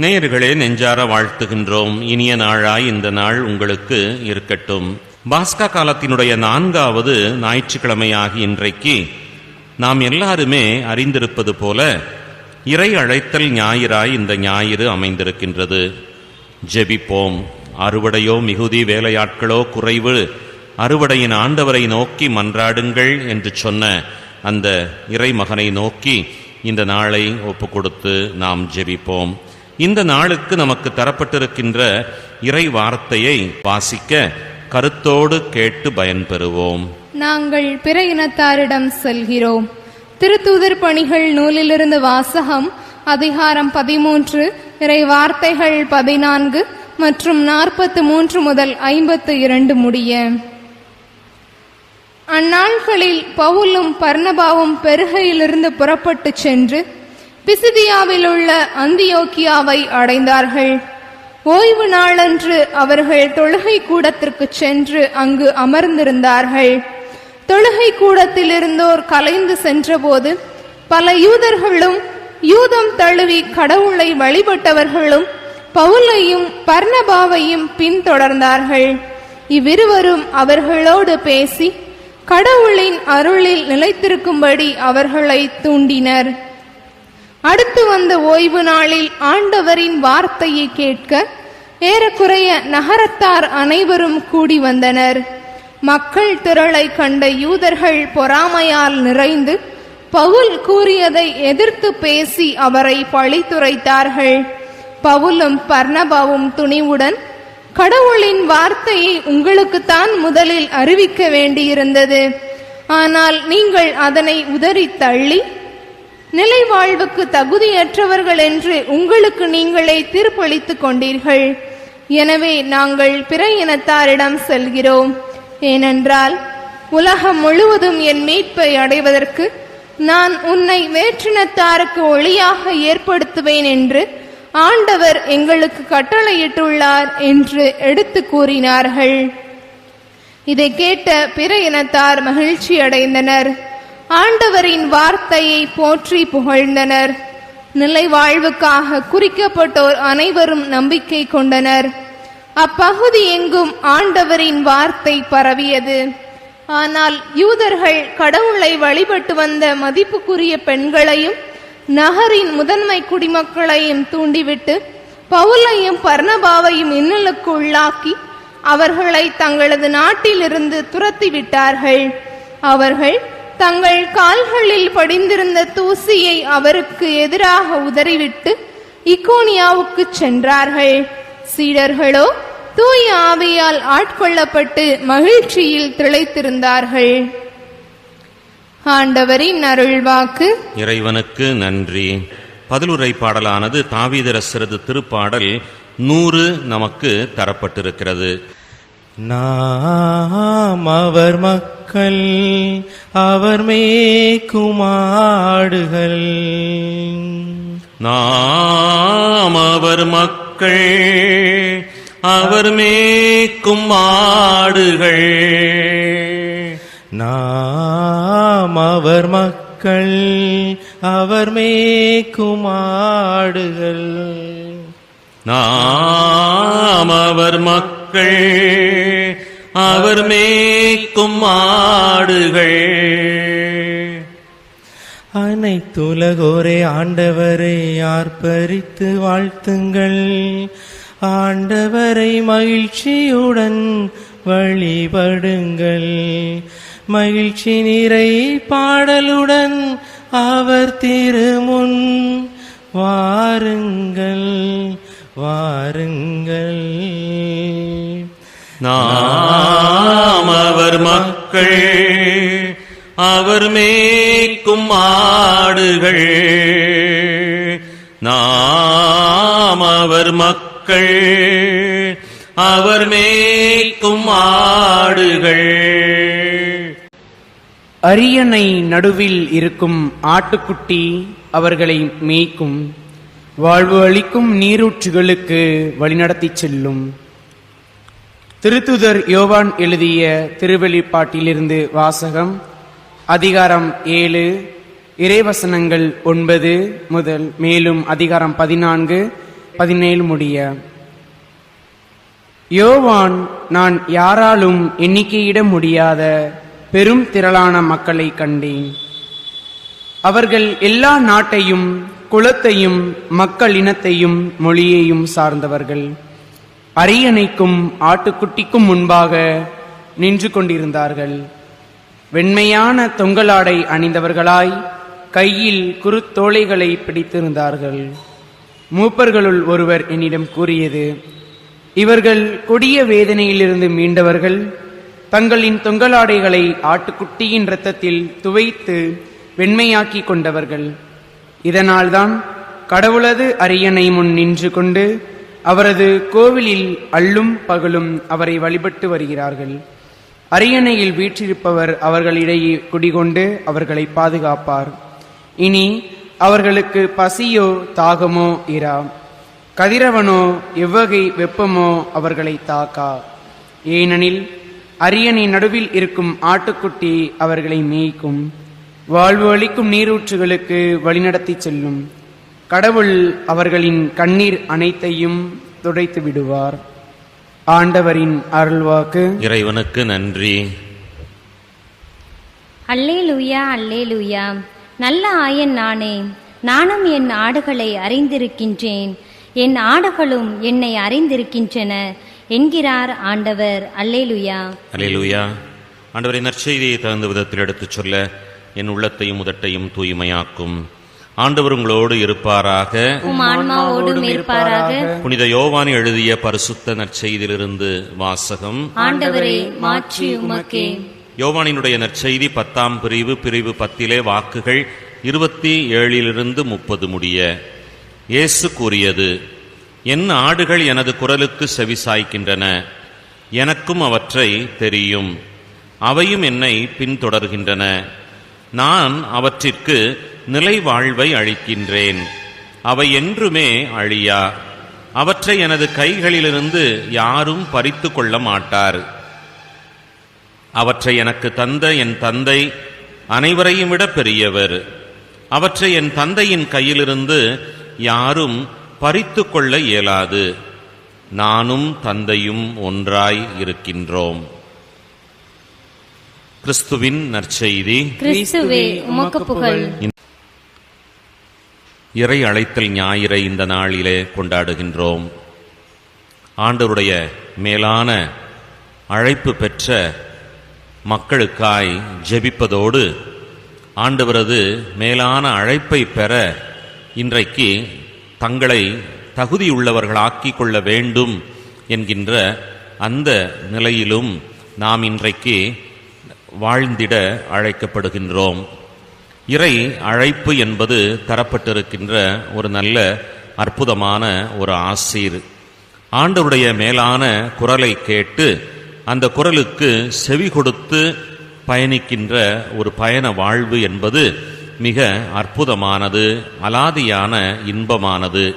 நேயர்களே நெஞ்சார வாழ்த்துகின்றோம். இனிய நாளாய் இந்த நாள் உங்களுக்கு இருக்கட்டும். பாஸ்கா காலத்தினுடைய நான்காவது ஞாயிற்றுக்கிழமையாகி இன்றைக்கு நாம் எல்லாருமே அறிந்திருப்பது போல இறை அழைத்தல் ஞாயிறாய் இந்த ஞாயிறு அமைந்திருக்கின்றது. ஜெபிப்போம். அறுவடையோ மிகுதி வேலையாட்களோ குறைவு அறுவடையின் ஆண்டவரை நோக்கி மன்றாடுங்கள் என்று சொன்ன அந்த இறைமகனை நோக்கி இந்த நாளை ஒப்பு கொடுத்து நாம் ஜெபிப்போம். இந்த நாளுக்கு நமக்கு தரப்பட்டிருக்கின்ற இறை வார்த்தையை வாசிக்க கருத்தோடு கேட்டு பயன்பெறுவோம். நாங்கள் பிற இனத்தாரிடம் செல்கிறோம். திருத்தூதர் பணிகள் நூலிலிருந்து வாசகம் அதிகாரம் பதிமூன்று இறை வார்த்தைகள் பதினான்கு மற்றும் நாற்பத்து மூன்று முதல் ஐம்பத்து இரண்டு முடிய. அந்நாள்களில் பவுலும் பர்ணபாவும் பெருகையிலிருந்து புறப்பட்டு சென்று பிசிதியாவில் உள்ள அந்தியோக்கியாவை அடைந்தார்கள். ஓய்வு நாளன்று அவர்கள் தொழுகை கூடத்திற்கு சென்று அங்கு அமர்ந்திருந்தார்கள். தொழுகை கூடத்தில் இருந்தோர் கலைந்து சென்றபோது பல யூதர்களும் யூதம் தழுவி கடவுளை வழிபட்டவர்களும் பவுலையும் பர்ணபாவையும் பின்தொடர்ந்தார்கள். இவ்விருவரும் அவர்களோடு பேசி கடவுளின் அருளில் நிலைத்திருக்கும்படி அவர்களை தூண்டினர். அடுத்து வந்த ஓய்வு நாளில் ஆண்டவரின் வார்த்தையை கேட்க ஏறக்குறைய நகரத்தார் அனைவரும் கூடி வந்தனர். மக்கள் திரளை கண்ட யூதர்கள் பொறாமையால் நிறைந்து பவுல் கூறியதை எதிர்த்து பேசி அவரை பழித்துரைத்தார்கள். பவுலும் பர்ணபாவும் துணிவுடன் கடவுளின் வார்த்தையை உங்களுக்குத்தான் முதலில் அறிவிக்க வேண்டியிருந்தது. ஆனால் நீங்கள் அதனை உதறி தள்ளி நிலை வாழ்வுக்கு தகுதியற்றவர்கள் என்று உங்களுக்கு நீங்களே தீர்ப்பளித்துக் கொண்டீர்கள். எனவே நாங்கள் பிற இனத்தாரிடம் செல்கிறோம். ஏனென்றால் உலகம் முழுவதும் என் மீட்பை அடைவதற்கு நான் உன்னை வேற்றினத்தாருக்கு ஒளியாக ஏற்படுத்துவேன் என்று ஆண்டவர் எங்களுக்கு கட்டளையிட்டுள்ளார் என்று எடுத்து கூறினார்கள். இதை கேட்ட பிற இனத்தார் மகிழ்ச்சி அடைந்தனர் ஆண்டவரின் வார்த்தையை போற்றி புகழ்ந்தனர். நிலை வாழ்வுக்காக குறிக்கப்பட்டோர் அனைவரும் நம்பிக்கை கொண்டனர். அப்பகுதி எங்கும் ஆண்டவரின் வார்த்தை பரவியது. ஆனால் யூதர்கள் கடவுளை வழிபட்டு வந்த மதிப்புக்குரிய பெண்களையும் நகரின் முதன்மை குடிமக்களையும் தூண்டிவிட்டு பவுலையும் பர்ணபாவையும் இன்னலுக்கு உள்ளாக்கி அவர்களை தங்களது நாட்டிலிருந்து துரத்தி விட்டார்கள் அவர்கள் தங்கள் கால்களில் படிந்திருந்த தூசியை அவருக்கு எதிராக உதறிவிட்டு இக்கோனியாவுக்கு சென்றார்கள். சீடர்களோ தூய ஆவியால் ஆட்கொள்ளப்பட்டு மகிழ்ச்சியில் திளைத்திருந்தார்கள். ஆண்டவரின் அருள்வாக்கு. இறைவனுக்கு நன்றி. பதிலுரை பாடலானது தாவீதரசரது திருப்பாடல் நூறு நமக்கு தரப்பட்டிருக்கிறது. நாம் அவர் மக்கள் அவர் மேய்க்குமாடுகள். நாம் அவர் மக்கள் அவர் மேய்க்கும் மாடுகள் நாம் அவர் மக்கள் அவர் மேய்க்குமாடுகள். நாம் அவர் மக்கள் அவர் மேய்க்கும் ஆடுகள் அனைத்துலகோரே ஆண்டவரை ஆர்ப்பரித்து வாழ்த்துங்கள். ஆண்டவரை மகிழ்ச்சியுடன் வழிபடுங்கள். மகிழ்ச்சி நிறை பாடலுடன் அவர் திருமுன் வாருங்கள் வாருங்கள். நாம் அவர் மக்கள் அவர் மேய்க்கும் மாடுகள் நாம் அவர் மக்கள் அவர் மேய்க்கும் மாடுகள் அரியணை நடுவில் இருக்கும் ஆட்டுக்குட்டி அவர்களை மேய்க்கும். வாழ்வு அளிக்கும் நீரூற்றுகளுக்கு வழிநடத்திச் செல்லும். திருத்துதர் யோவான் எழுதிய திருவெளிப்பாட்டிலிருந்து வாசகம் அதிகாரம் ஏழு இறைவசனங்கள் ஒன்பது முதல் மேலும் அதிகாரம் பதினான்கு பதினேழு முடிய. யோவான் நான் யாராலும் எண்ணிக்கையிட முடியாத பெரும் திரளான மக்களை கண்டேன். அவர்கள் எல்லா நாட்டையும் குலத்தையும் மக்கள் இனத்தையும் மொழியையும் சார்ந்தவர்கள். அரியணைக்கும் ஆட்டுக்குட்டிக்கும் முன்பாக நின்று கொண்டிருந்தார்கள். வெண்மையான தொங்கலாடை அணிந்தவர்களாய் கையில் குருத்தோலைகளை பிடித்திருந்தார்கள். மூப்பர்களுள் ஒருவர் என்னிடம் கூறியது இவர்கள் கொடிய வேதனையிலிருந்து மீண்டவர்கள். தங்களின் தொங்கலாடைகளை ஆட்டுக்குட்டியின் இரத்தத்தில் துவைத்து வெண்மையாக்கி கொண்டவர்கள். இதனால்தான் கடவுளது அரியணை முன் நின்று கொண்டு அவரது கோவிலில் அள்ளும் பகலும் அவரை வழிபட்டு வருகிறார்கள். அரியணையில் வீற்றிருப்பவர் அவர்களிடையே குடிகொண்டு அவர்களை பாதுகாப்பார். இனி அவர்களுக்கு பசியோ தாகமோ இரா. கதிரவனோ எவ்வகை வெப்பமோ அவர்களை தாக்கா. ஏனெனில் அரியணை நடுவில் இருக்கும் ஆட்டுக்குட்டி அவர்களை மேய்க்கும். வாழ்வு அளிக்கும் நீரூற்றுகளுக்கு வழிநடத்திச் செல்லும். கடவுள் அவர்களின் கண்ணீர் அனைத்தையும் துடைத்து விடுவார். ஆண்டவரின் அருள்வாக்கு. இறைவனுக்கு நன்றி. அல்லேலூயா அல்லேலூயா. நல்ல ஆயன் நானே. நானும் என் ஆடுகளை அறிந்திருக்கின்றேன். என் ஆடுகளும் என்னை அறிந்திருக்கின்றன என்கிறார் ஆண்டவர். அல்லேலூயா. அல்லேலூயா. ஆண்டவரை நற்செய்தியை தகுந்த விதத்தில் எடுத்துச் சொல்ல என் உள்ளத்தையும் உதட்டையும் தூய்மையாக்கும். ஆண்டவர் உங்களோடு இருப்பாராக. புனித யோவான் எழுதிய பரிசுத்த நற்செய்தியிலிருந்து வாசகம். ஆண்டவரே மாற்றி உமக்கே. யோவானினுடைய நற்செய்தி பத்தாம் பிரிவு பிரிவு பத்திலே வாக்குகள் இருபத்தி ஏழிலிருந்து முப்பது முடிய. இயேசு கூறியது என் ஆடுகள் எனது குரலுக்கு செவிசாய்க்கின்றன. எனக்கும் அவற்றை தெரியும். அவையும் என்னை பின்தொடர்கின்றன. நான் அவற்றிற்கு நிலை வாழ்வை அழிக்கின்றேன் அவை என்றுமே அழியா. அவற்றை எனது கைகளிலிருந்து யாரும் பறித்து கொள்ள மாட்டார். அவற்றை எனக்கு தந்த என் தந்தை அனைவரையும் விட பெரியவர். அவற்றை என் தந்தையின் கையிலிருந்து யாரும் பறித்து கொள்ள இயலாது. நானும் தந்தையும் ஒன்றாய் இருக்கின்றோம். கிறிஸ்துவின் நற்செய்தி. கிறிஸ்துவே உமக்கு புகழ். இறை அழைத்தல் ஞாயிறை இந்த நாளிலே கொண்டாடுகின்றோம். ஆண்டவருடைய மேலான அழைப்பு பெற்ற மக்களுக்காய் ஜெபிப்பதோடு ஆண்டவரது மேலான அழைப்பை பெற இன்றைக்கு தங்களை தகுதியுள்ளவர்களாக்கி கொள்ள வேண்டும் என்கின்ற அந்த நிலையிலும் நாம் இன்றைக்கு வாழ்ந்திட அழைக்கப்படுகின்றோம். இறை அழைப்பு என்பது தரப்பட்டிருக்கின்ற ஒரு நல்ல அற்புதமான ஒரு ஆசீர். ஆண்டவருடைய மேலான குரலை கேட்டு அந்த குரலுக்கு செவி கொடுத்து பயணிக்கின்ற ஒரு பயண வாழ்வு என்பது மிக அற்புதமானது அலாதியான இன்பமானது.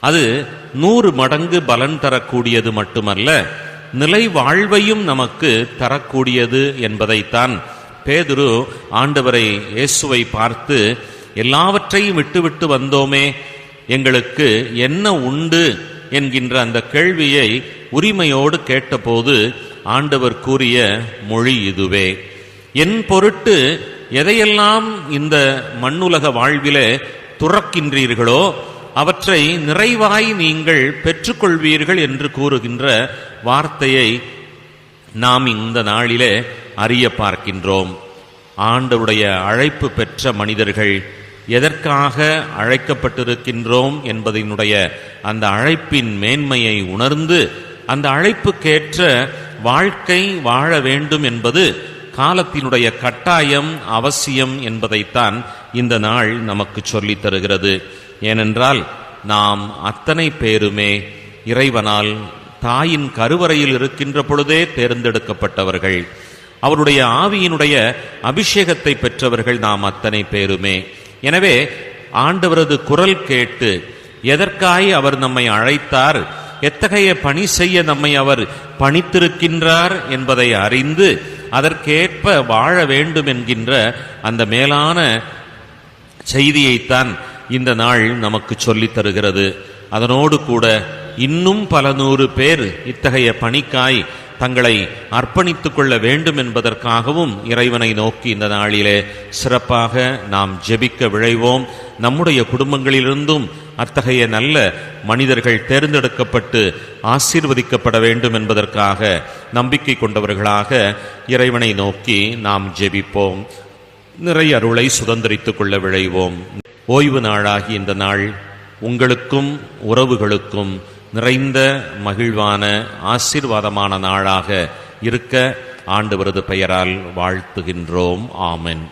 அது நூறு மடங்கு பலன் தரக்கூடியது மட்டுமல்ல நிலை வாழ்வையும் நமக்கு தரக்கூடியது என்பதைத்தான் பேதுரு ஆண்டவரை இயேசுவை பார்த்து எல்லாவற்றையும் விட்டுவிட்டு வந்தோமே எங்களுக்கு என்ன உண்டு என்கின்ற அந்த கேள்வியை உரிமையோடு கேட்டபோது ஆண்டவர் கூறிய மொழி இதுவே. என் பொருட்டு எதையெல்லாம் இந்த மண்ணுலக வாழ்விலே துறக்கின்றீர்களோ அவற்றை நிறைவாய் நீங்கள் பெற்றுக்கொள்வீர்கள் என்று கூறுகின்ற வார்த்தையை நாம் இந்த நாளிலே அறிய பார்க்கின்றோம். ஆண்டவுடைய அழைப்பு பெற்ற மனிதர்கள் எதற்காக அழைக்கப்பட்டிருக்கின்றோம் என்பதனுடைய அந்த அழைப்பின் மேன்மையை உணர்ந்து அந்த அழைப்புக்கேற்ற வாழ்க்கை வாழ வேண்டும் என்பது காலத்தினுடைய கட்டாயம் அவசியம் என்பதைத்தான் இந்த நாள் நமக்கு சொல்லித் தருகிறது. ஏனென்றால் நாம் அத்தனை பேருமே இறைவனால் தாயின் கருவறையில் இருக்கின்ற பொழுதே தேர்ந்தெடுக்கப்பட்டவர்கள். அவருடைய ஆவியினுடைய அபிஷேகத்தை பெற்றவர்கள் நாம் அத்தனை பேருமே. எனவே ஆண்டவரது குரல் கேட்டு எதற்காய் அவர் நம்மை அழைத்தார்? எத்தகைய பணி செய்ய நம்மை அவர் பணித்திருக்கின்றார்? என்பதை அறிந்து அதற்கேற்ப வாழ வேண்டும் என்கின்ற அந்த மேலான செய்தியைத்தான் இந்த நாள் நமக்கு சொல்லித் தருகிறது. அதனோடு கூட இன்னும் பல நூறு பேர் இத்தகைய பணிக்காய் தங்களை அர்ப்பணித்துக் கொள்ள வேண்டும் என்பதற்காகவும் இறைவனை நோக்கி இந்த நாளிலே சிறப்பாக நாம் ஜெபிக்க விழைவோம். நம்முடைய குடும்பங்களிலிருந்தும் அத்தகைய நல்ல மனிதர்கள் தேர்ந்தெடுக்கப்பட்டு ஆசீர்வதிக்கப்பட வேண்டும் என்பதற்காக நம்பிக்கை கொண்டவர்களாக இறைவனை நோக்கி நாம் ஜெபிப்போம். நிறை அருளை சுதந்திரித்துக் கொள்ள விழைவோம். ஓய்வு நாளாகி இந்த நாள் உங்களுக்கும் உறவுகளுக்கும் நிறைந்த மகிழ்வான ஆசீர்வாதமான நாளாக இருக்க ஆண்டவரது பெயரால் வாழ்த்துகின்றோம். ஆமென்.